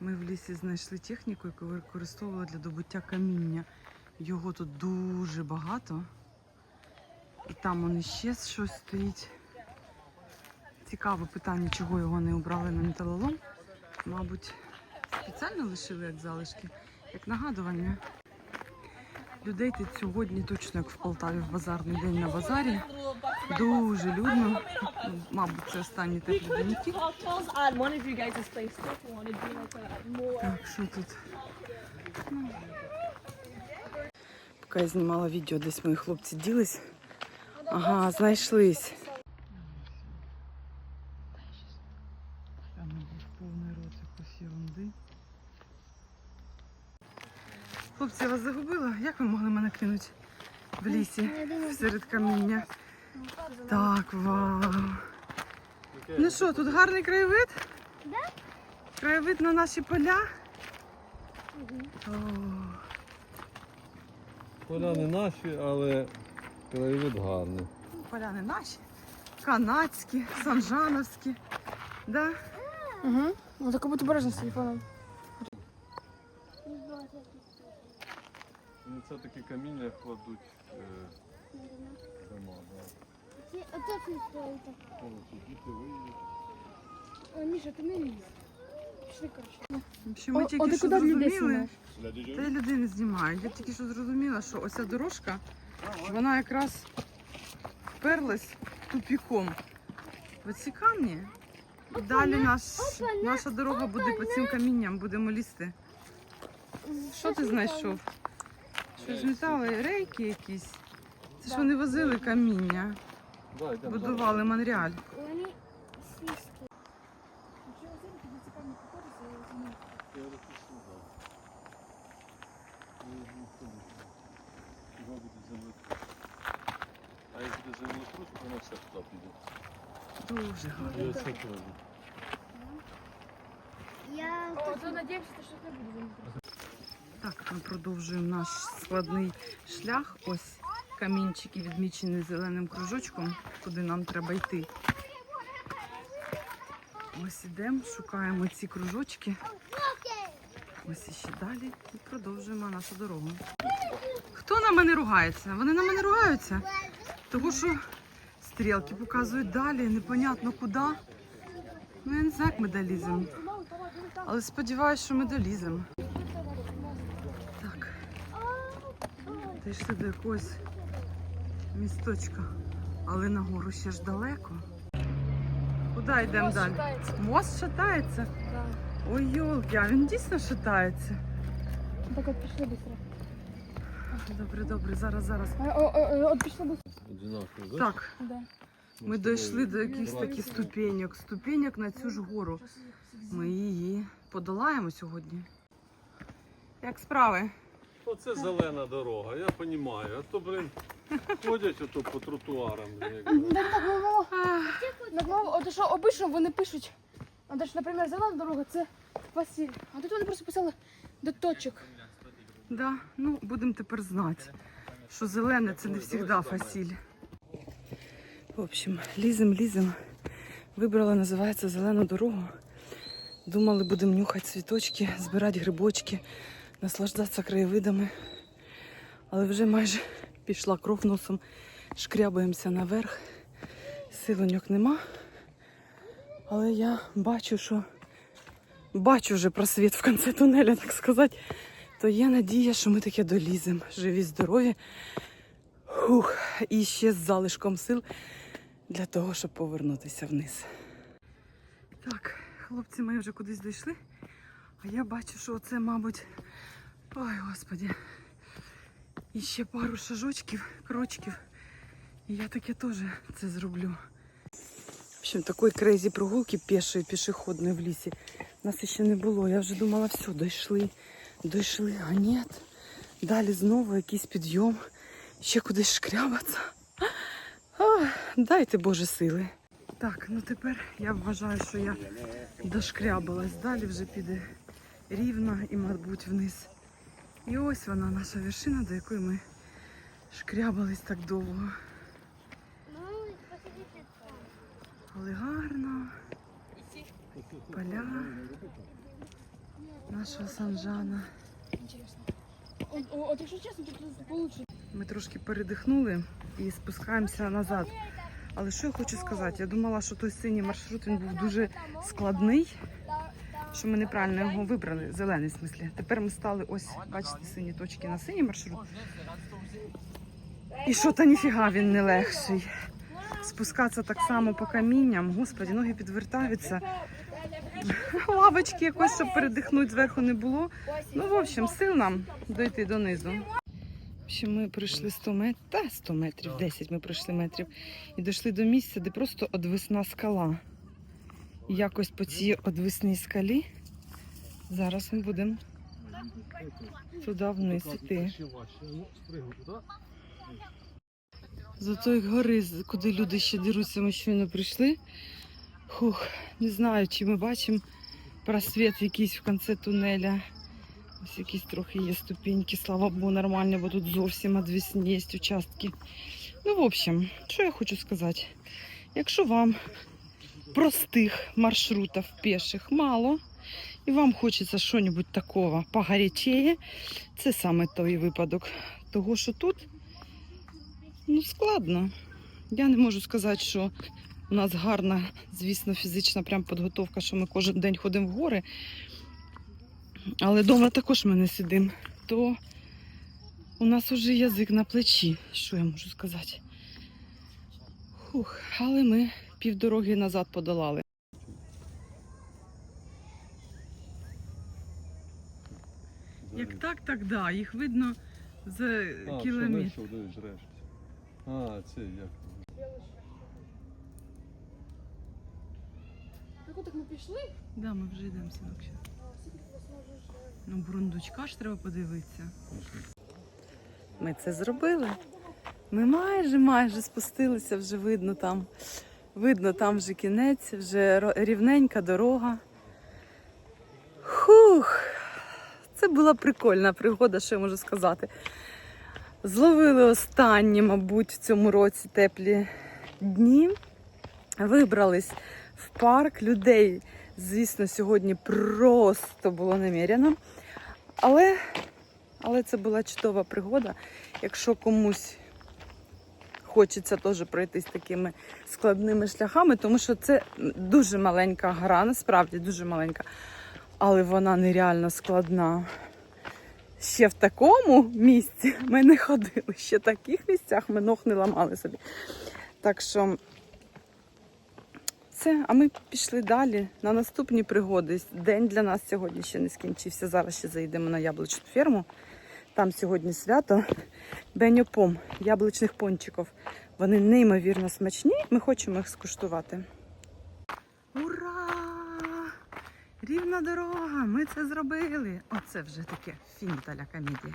Ми в лісі знайшли техніку, яку використовували для добуття каміння. Його тут дуже багато. І там он іще щось стоїть. Цікаве питання, чого його не обрали на металолом. Мабуть, спеціально лишили як залишки, як нагадування. Людей тут сьогодні точно як в Полтаві в базарний день на базарі. Дуже людно. Мабуть, це останні теплі деньки. Так, що тут? Ну. Поки я знімала відео, десь мої хлопці ділись. Ага, знайшлись. Хлопці, я вас загубила? Як ви могли мене кинути в лісі серед каміння? Так, вау. Ну що, тут гарний краєвид? Краєвид на наші поля. О, Поля не наші, але краєвид гарний. поля не наші. Канадські, санжановські. Да? Угу. Ну так будь обережно з телефоном. Ну, це такі каміння кладуть е, дома. Да. Точно стоїть. Діти виїдуть. Міша, ти не. Пішли, коротше. В ми тільки що зрозуміли. знімаєш? Та я людей знімаю. Я тільки що зрозуміла, що оця дорожка, вона якраз вперлась тупіком в ці камні. І далі наш, наша дорога буде по цим камінням, будемо лізти. Що ти знайшов? Щось метали, рейки якісь. Це ж вони возили каміння, будували Монреаль. Вони землетрус. А як буде землетрус, то воно все туди піде. Дуже гарно. Я О, то надіємося, що не буде землетрусу. Так, ми продовжуємо наш складний шлях. Ось камінчики відмічені зеленим кружочком, куди нам треба йти. Ось ідемо, шукаємо ці кружочки. Ось іще далі і продовжуємо нашу дорогу. Хто на мене ругається? Вони на мене ругаються. Тому що стрілки показують далі, непонятно куди. Ну, я не знаю, як ми доліземо. Але сподіваюся, що ми доліземо. Дійшли до якогось місточка, але нагору ще ж далеко. Куди йдемо далі? Мост шатається. Да. Ой, йолки, а він дійсно шатається. Так от пішли швидко. Добре, добре, зараз, зараз. О, о, о, от пішли. Одинаково, да? Так, Да. ми дійшли до якихось таких ступеньок. Ступеньок на цю ж гору. Ми її подолаємо сьогодні. Як справи? Оце зелена дорога, я розумію. А то, блин, ходять ото по тротуарам. блін, як Так, так. Так, мало. От що обично вони пишуть. От, що, наприклад, зелена дорога це Василь. А тут вони просто писали до точок. Да, ну будемо тепер знати, що зелене це не завжди фасіль. В общем, лізем, лізем. Вибрала, називається зелену дорогу. Думали, будемо нюхати цвіточки, збирати грибочки, наслаждатися краєвидами. Але вже майже пішла кров носом, шкрябаємося наверх. Силоньок нема. Але я бачу, що бачу вже просвіт в кінці тунеля, так сказати то є надія, що ми таке доліземо. Живі, здорові. Хух, і ще з залишком сил для того, щоб повернутися вниз. Так, хлопці мої вже кудись дійшли. А я бачу, що це, мабуть. Ой, господі. І ще пару шажочків, крочків. І я таке теж це зроблю. В общем, такої крейзі прогулки пішої, пішохідної в лісі. Нас ще не було. Я вже думала, все, дійшли. Дійшли, а ні. Далі знову якийсь підйом. Ще кудись шкрябатися. Ах, Дайте Боже сили. Так, ну тепер я вважаю, що я дошкрябалась. Далі вже піде рівно і, мабуть, вниз. І ось вона, наша вершина, до якої ми шкрябались так довго. Але гарно. Поля. нашого Санжана. Ми трошки передихнули і спускаємося назад. Але що я хочу сказати? Я думала, що той синій маршрут він був дуже складний, що ми неправильно його вибрали, зелений в смислі. Тепер ми стали ось, бачите, сині точки на синій маршрут. І що то ніфіга він не легший. Спускатися так само по камінням, господі, ноги підвертаються. Лавочки якось, щоб передихнути зверху не було. Ну, в общем, сил нам дойти донизу. Ще ми пройшли 100 метрів, та 100 метрів, 10 ми пройшли метрів. І дійшли до місця, де просто одвисна скала. Якось по цій одвисній скалі зараз ми будемо туди вниз іти. З отої гори, куди люди ще деруться, ми щойно прийшли. Хух, не знаю, чи ми бачимо просвіт якийсь в кінці тунеля. Ось якісь трохи є ступеньки, слава Богу, нормально, бо тут зовсім одвісні є участки. Ну, в общем, що я хочу сказати? Якщо вам простих маршрутів пеших мало, і вам хочеться щось такого погарячее, це саме той випадок. Того, що тут Ну, складно. Я не можу сказати, що у нас гарна, звісно, фізична прям підготовка, що ми кожен день ходимо в гори. Але вдома також ми не сидимо. То у нас уже язик на плечі, що я можу сказати. Хух, але ми півдороги назад подолали. Як так, так да. Їх видно за А, кілометр. дивись. А, це як. Так от так ми пішли, Да, ми вже йдемо синок. щас. а скільки ти зможеш... Ну, бурундучка ж треба подивитися. Ми це зробили. Ми майже майже спустилися, вже видно там. Видно, там вже кінець, вже рівненька дорога. Хух! Це була прикольна пригода, що я можу сказати. Зловили останні, мабуть, в цьому році теплі дні. Вибрались в парк. Людей, звісно, сьогодні просто було неміряно. Але, але це була чудова пригода. Якщо комусь хочеться теж пройтись такими складними шляхами, тому що це дуже маленька гра, насправді дуже маленька, але вона нереально складна. Ще в такому місці ми не ходили. Ще в таких місцях ми ног не ламали собі. Так що це, а ми пішли далі на наступні пригоди. День для нас сьогодні ще не скінчився. Зараз ще заїдемо на яблучну ферму. Там сьогодні свято Беньопом, яблучних пончиків. Вони неймовірно смачні. Ми хочемо їх скуштувати. Ура! Рівна дорога! Ми це зробили! Оце вже таке фінталя комедія.